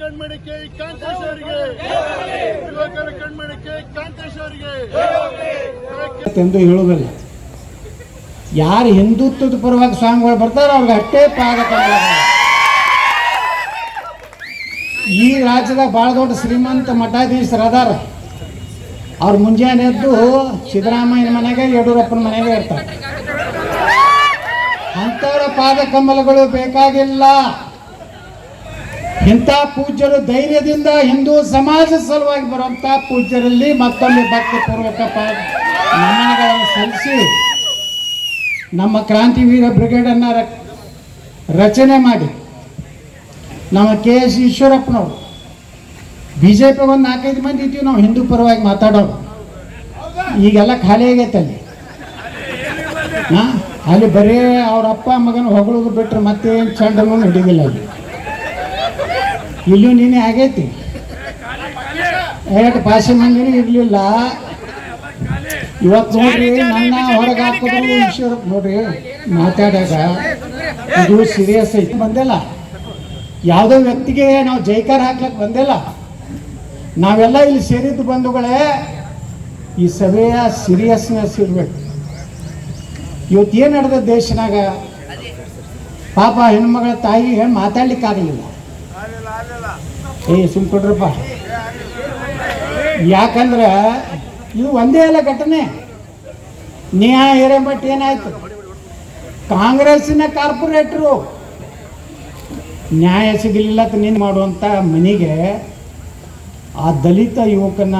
ಕಣ್ಮಣಿಕೆ, ಕಾಂತೇಶ್ ಅವರಿಗೆ. ಯುವಕರ ಕಣ್ಮಣಿಕೆ, ಕಾಂತೇಶ್ ಅವರಿಗೆ. ಎಂದು ಹೇಳುವುದಿಲ್ಲ. ಯಾರು ಹಿಂದುತ್ವದ ಪರವಾಗಿ ಸ್ವಾಮಿಗಳು ಬರ್ತಾರೋ ಅವ್ರಿಗೆ ಅಷ್ಟೇ ಪಾದ ಈ ರಾಜ್ಯದಾಗ ಭಾಳ ದೊಡ್ಡ ಶ್ರೀಮಂತ ಮಠಾಧೀಶರು ಅದಾರ. ಅವ್ರು ಮುಂಜಾನೆ ಎದ್ದು ಸಿದ್ದರಾಮಯ್ಯನ ಮನೆಗೆ, ಯಡಿಯೂರಪ್ಪನ ಮನೆಗೆ ಇರ್ತಾರೆ. ಅಂಥವ್ರ ಪಾದ ಕಮಲಗಳು ಬೇಕಾಗಿಲ್ಲ. ಇಂಥ ಪೂಜ್ಯರು ಧೈರ್ಯದಿಂದ ಹಿಂದೂ ಸಮಾಜ ಸಲುವಾಗಿ ಬರುವಂಥ ಪೂಜ್ಯರಲ್ಲಿ ಮತ್ತೊಮ್ಮೆ ಭಕ್ತಿ ಪೂರ್ವಕ ನಮನಗಳನ್ನು ಸಲ್ಲಿಸಿ ನಮ್ಮ ಕ್ರಾಂತಿವೀರ ಬ್ರಿಗೇಡನ್ನು ರಚನೆ ಮಾಡಿ. ನಮ್ಮ ಕೆ ಎಸ್ ಈಶ್ವರಪ್ಪನವರು ಬಿ ಜೆ ಪಿ ಒಂದು ನಾಲ್ಕೈದು ಮಂದಿ ಇದ್ದೀವಿ ನಾವು ಹಿಂದೂ ಪರವಾಗಿ ಮಾತಾಡೋರು. ಈಗೆಲ್ಲ ಖಾಲಿ ಆಗೈತೆ ಅಲ್ಲಿ. ಹಾಂ, ಅಲ್ಲಿ ಬರೀ ಅವ್ರ ಅಪ್ಪ ಮಗನ ಹೊಗಳೋದು ಬಿಟ್ಟರೆ ಮತ್ತೇನು ಚಂಡನು ಹಿಡಿದಿಲ್ಲ ಅಲ್ಲಿ. ಇಲ್ಲೂ ನೀನೇ ಆಗೈತಿ. ಎರಡು ಭಾಷೆ ಮಂದಿನೂ ಇರಲಿಲ್ಲ. ಇವತ್ತು ನೋಡ್ರಿ ನನ್ನ ಹೊರಗೆ ಹಾಕಿದ್ರು ಈಶ್ವರಪ್ಪ ನೋಡ್ರಿ ಮಾತಾಡಾಗ ಇದು ಸೀರಿಯಸ್ ಐತಿ. ಬಂದಿಲ್ಲ. ಯಾವುದೋ ವ್ಯಕ್ತಿಗೆ ನಾವು ಜೈಕಾರ ಹಾಕ್ಲಕ್ಕೆ ಬಂದಿಲ್ಲ. ನಾವೆಲ್ಲ ಇಲ್ಲಿ ಸೇರಿದ್ದು ಬಂಧುಗಳೇ ಈ ಸಭೆಯ ಸೀರಿಯಸ್ನೆಸ್ ಇರಬೇಕು. ಇವತ್ತು ಏನು ನಡೆದ ದೇಶನಾಗ? ಪಾಪ ಹೆಣ್ಮಗಳ ತಾಯಿ ಮಾತಾಡ್ಲಿಕ್ಕಾಗಲಿಲ್ಲ. ಏ, ಸುಮ್ ಕೊಡ್ರಪ್ಪ. ಯಾಕಂದ್ರೆ ಇದು ಒಂದೇ ಅಲ್ಲ ಘಟನೆ. ನೇಹಾ ಹಿರೇಮಠ್ ಏನಾಯ್ತು? ಕಾಂಗ್ರೆಸ್ಸಿನ ಕಾರ್ಪೊರೇಟ್ರು ನ್ಯಾಯ ಸಿಗಲಿಲ್ಲ ನೀನು ಮಾಡುವಂಥ ಮನೆಗೆ ಆ ದಲಿತ ಯುವಕನ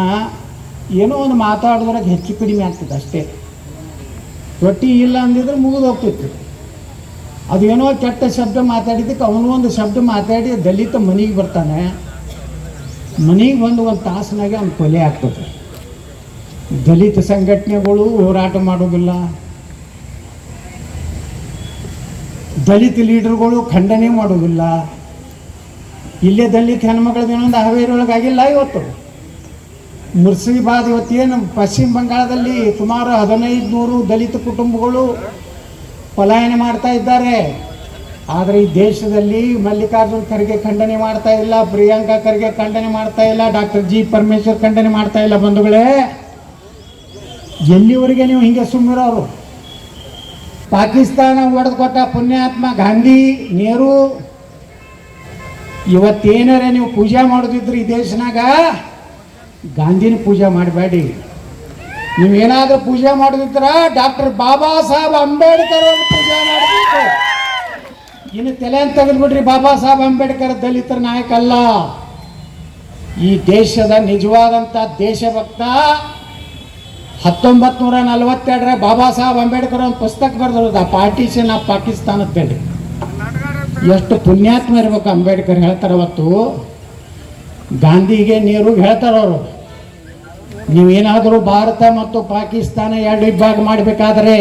ಏನೋ ಒಂದು ಮಾತಾಡಿದ್ರಾಗ ಹೆಚ್ಚು ಕಡಿಮೆ ಆಗ್ತದೆ ಅಷ್ಟೇ. ರೊಟ್ಟಿ ಇಲ್ಲ ಅಂದಿದ್ರೆ ಮುಗಿದು ಹೋಗ್ತಿತ್ತು ಅದು ಏನೋ ಕೆಟ್ಟ ಶಬ್ದ ಮಾತಾಡಿದ್ದಕ್ಕೆ ಅವನು ಒಂದು ಶಬ್ದ ಮಾತಾಡಿ ದಲಿತ ಮನೆಗೆ ಬರ್ತಾನೆ. ಮನೆಗೆ ಬಂದು ಒಂದು ತಾಸಿನಾಗೆ ಅವ್ನು ಕೊಲೆ ಆಗ್ತದೆ. ದಲಿತ ಸಂಘಟನೆಗಳು ಹೋರಾಟ ಮಾಡೋದಿಲ್ಲ. ದಲಿತ ಲೀಡರ್ಗಳು ಖಂಡನೆ ಮಾಡೋದಿಲ್ಲ. ಇಲ್ಲೇ ದಲಿತ ಹೆಣ್ಮಕ್ಳದ್ದು ಏನೊಂದು ಹಾವೇರಿಯೊಳಗೆ ಆಗಿಲ್ಲ ಇವತ್ತು. ಮುರ್ಸಿದಾಬಾದ್ ಇವತ್ತೇನು ಪಶ್ಚಿಮ ಬಂಗಾಳದಲ್ಲಿ ಸುಮಾರು ಹದಿನೈದು ನೂರು ದಲಿತ ಕುಟುಂಬಗಳು ಪಲಾಯನ ಮಾಡ್ತಾ ಇದ್ದಾರೆ. ಆದರೆ ಈ ದೇಶದಲ್ಲಿ ಮಲ್ಲಿಕಾರ್ಜುನ್ ಖರ್ಗೆ ಖಂಡನೆ ಮಾಡ್ತಾ ಇಲ್ಲ, ಪ್ರಿಯಾಂಕಾ ಖರ್ಗೆ ಖಂಡನೆ ಮಾಡ್ತಾ ಇಲ್ಲ, ಡಾಕ್ಟರ್ ಜಿ ಪರಮೇಶ್ವರ್ ಖಂಡನೆ ಮಾಡ್ತಾ ಇಲ್ಲ ಬಂಧುಗಳೇ. ಎಲ್ಲಿವರೆಗೆ ನೀವು ಹಿಂಗೆ ಸುಮ್ಮನಿರೋರು ಪಾಕಿಸ್ತಾನ ಒಡೆದು ಕೊಟ್ಟ ಪುಣ್ಯಾತ್ಮ ಗಾಂಧಿ, ನೆಹರು, ಇವತ್ತೇನಾರ ನೀವು ಪೂಜೆ ಮಾಡೋದಿದ್ರಿ ಈ ದೇಶನಾಗ? ಗಾಂಧಿನ ಪೂಜೆ ಮಾಡಬೇಡಿ. ನೀವೇನಾದ್ರೂ ಪೂಜೆ ಮಾಡಿದ್ರ ಡಾಕ್ಟರ್ ಬಾಬಾ ಸಾಹೇಬ್ ಅಂಬೇಡ್ಕರ್ ಅವ್ರ ಪೂಜೆ ಮಾಡಬೇಕು ಇನ್ನು ತಲೆ ಅಂತ ತೆಗೆದ್ಬಿಡ್ರಿ, ಬಾಬಾ ಸಾಹೇಬ್ ಅಂಬೇಡ್ಕರ್ ದಲಿತರ ನಾಯಕ ಅಲ್ಲ. ಈ ದೇಶದ ನಿಜವಾದಂಥ ದೇಶಭಕ್ತ ಹತ್ತೊಂಬತ್ತು ನೂರ ನಲವತ್ತೆರಡರ ಬಾಬಾ ಸಾಹೇಬ್ ಅಂಬೇಡ್ಕರ್ ಒಂದು ಪುಸ್ತಕ ಬರೆದಿರೋದು ಆ ಪಾರ್ಟಿಷನ್ ಆಫ್ ಬೇಡ್ರಿ. ಎಷ್ಟು ಪುಣ್ಯಾತ್ಮ ಇರ್ಬೇಕು ಅಂಬೇಡ್ಕರ್ ಹೇಳ್ತಾರೆ ಅವತ್ತು. ಗಾಂಧಿಗೆ ನೀರು ಹೇಳ್ತಾರೆ ಅವರು. ನೀವೇನಾದರೂ ಭಾರತ ಮತ್ತು ಪಾಕಿಸ್ತಾನ ಎರಡು ವಿಭಾಗ ಮಾಡಬೇಕಾದರೆ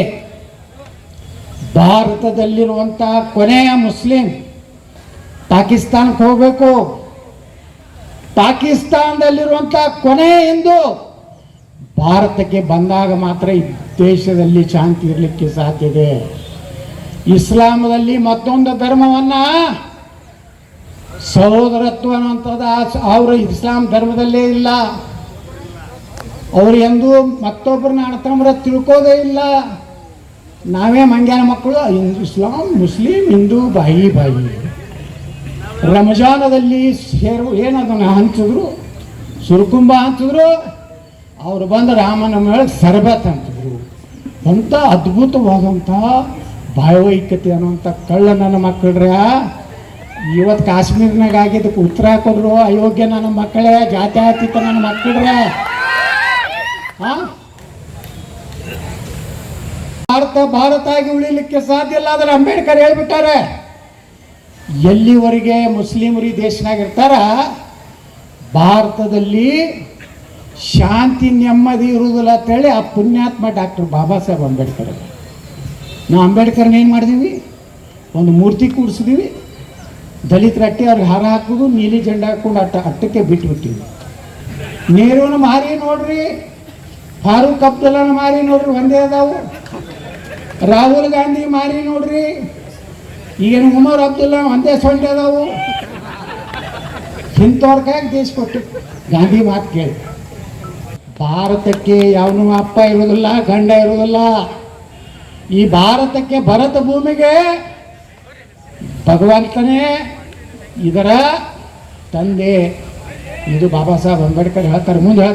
ಭಾರತದಲ್ಲಿರುವಂಥ ಕೊನೆಯ ಮುಸ್ಲಿಂ ಪಾಕಿಸ್ತಾನಕ್ಕೆ ಹೋಗಬೇಕು. ಪಾಕಿಸ್ತಾನದಲ್ಲಿರುವಂಥ ಕೊನೆ ಹಿಂದೂ ಭಾರತಕ್ಕೆ ಬಂದಾಗ ಮಾತ್ರ ಈ ದೇಶದಲ್ಲಿ ಶಾಂತಿ ಇರಲಿಕ್ಕೆ ಸಾಧ್ಯ ಇದೆ. ಇಸ್ಲಾಮದಲ್ಲಿ ಮತ್ತೊಂದು ಧರ್ಮವನ್ನ ಸಹೋದರತ್ವ ಅನ್ನುವಂಥದ್ದು ಅವರು ಇಸ್ಲಾಂ ಧರ್ಮದಲ್ಲೇ ಇಲ್ಲ. ಅವರು ಎಂದೂ ಮತ್ತೊಬ್ಬರನ್ನ ಅಣ್ತಂಬ್ರ ತಿಳ್ಕೋದೇ ಇಲ್ಲ. ನಾವೇ ಮಂಗ್ಯಾನ ಮಕ್ಕಳು ಇಸ್ಲಾಂ, ಮುಸ್ಲಿಂ, ಹಿಂದೂ, ಬಾಯಿ ಬಾಯಿ. ರಂಜಾನದಲ್ಲಿ ಸೇರು ಏನದನ್ನು ಹಂಚಿದ್ರು? ಸುರುಕುಂಬ ಹಂಚಿದ್ರು, ಅವ್ರು ಬಂದು ರಾಮನ ಮೇಲೆ ಸರ್ಬತ್ ಅಂತಿದ್ರು ಅಂಥ ಅದ್ಭುತವಾದಂಥ ಭಾವೈಕ್ಯತೆ ಅನ್ನುವಂಥ ಕಳ್ಳ ನನ್ನ ಮಕ್ಕಳ್ರ. ಇವತ್ತು ಕಾಶ್ಮೀರ್ನಾಗ ಆಗಿದ್ದಕ್ಕೆ ಉತ್ತರ ಕೊಡ್ರು ಅಯೋಗ್ಯ ನನ್ನ ಮಕ್ಕಳೇ, ಜಾತ್ಯಾತೀತ ನನ್ನ ಮಕ್ಕಳ್ರೆ? ಭಾರತ ಭಾರತ ಆಗಿ ಉಳಿಲಿಕ್ಕೆ ಸಾಧ್ಯ ಇಲ್ಲ ಆದ್ರೆ ಅಂಬೇಡ್ಕರ್ ಹೇಳ್ಬಿಟ್ಟಾರೆ. ಎಲ್ಲಿವರೆಗೆ ಮುಸ್ಲಿಮರು ದೇಶನಾಗ ಇರ್ತಾರ? ಭಾರತದಲ್ಲಿ ಶಾಂತಿ ನೆಮ್ಮದಿ ಇರುವುದಿಲ್ಲ ಅಂತೇಳಿ ಆ ಪುಣ್ಯಾತ್ಮ ಡಾಕ್ಟರ್ ಬಾಬಾ ಸಾಹೇಬ್ ಅಂಬೇಡ್ಕರ್. ನಾವು ಅಂಬೇಡ್ಕರ್ನ ಏನು ಮಾಡಿದೀವಿ? ಒಂದು ಮೂರ್ತಿ ಕೂಡಿಸಿದೀವಿ. ದಲಿತ ರಟ್ಟಿ ಅವ್ರಿಗೆ ಹಾರ ಹಾಕೋದು, ನೀಲಿ ಜೆಂಡ ಹಾಕೊಂಡು ಅಟ್ಟ ಅಟ್ಟಕ್ಕೆ ಬಿಟ್ಬಿಟ್ಟಿವಿ ನೀರು ಮಾರಿ ನೋಡ್ರಿ. ಫಾರೂಕ್ ಅಬ್ದುಲ್ಲಾನ ಮಾರಿ ನೋಡ್ರಿ, ಒಂದೇ ಅದಾವು. ರಾಹುಲ್ ಗಾಂಧಿ ಮಾರಿ ನೋಡ್ರಿ, ಈಗಿನ ಉಮರ್ ಅಬ್ದುಲ್ಲಾ ಒಂದೇ ಸೊಂಟೆ ಅದಾವು. ಇಂಥವ್ರಿಗಾಗಿ ದೇಶ ಕೊಟ್ಟು ಗಾಂಧಿ ಮಾತು ಕೇಳಿ. ಭಾರತಕ್ಕೆ ಯಾವನು ಅಪ್ಪ ಇರೋದಿಲ್ಲ ಗಂಡ ಇರೋದಿಲ್ಲ ಈ ಭಾರತಕ್ಕೆ ಭರತ ಭೂಮಿಗೆ ಭಗವಂತನೇ ಇದರ ತಂದೆ, ಇದು ಬಾಬಾ ಸಾಹೇಬ್ ಅಂಬೇಡ್ಕರ್ ಹೇಳ್ತಾರೆ, ಮುಂದೆ ಹೇಳ್ತಾರೆ.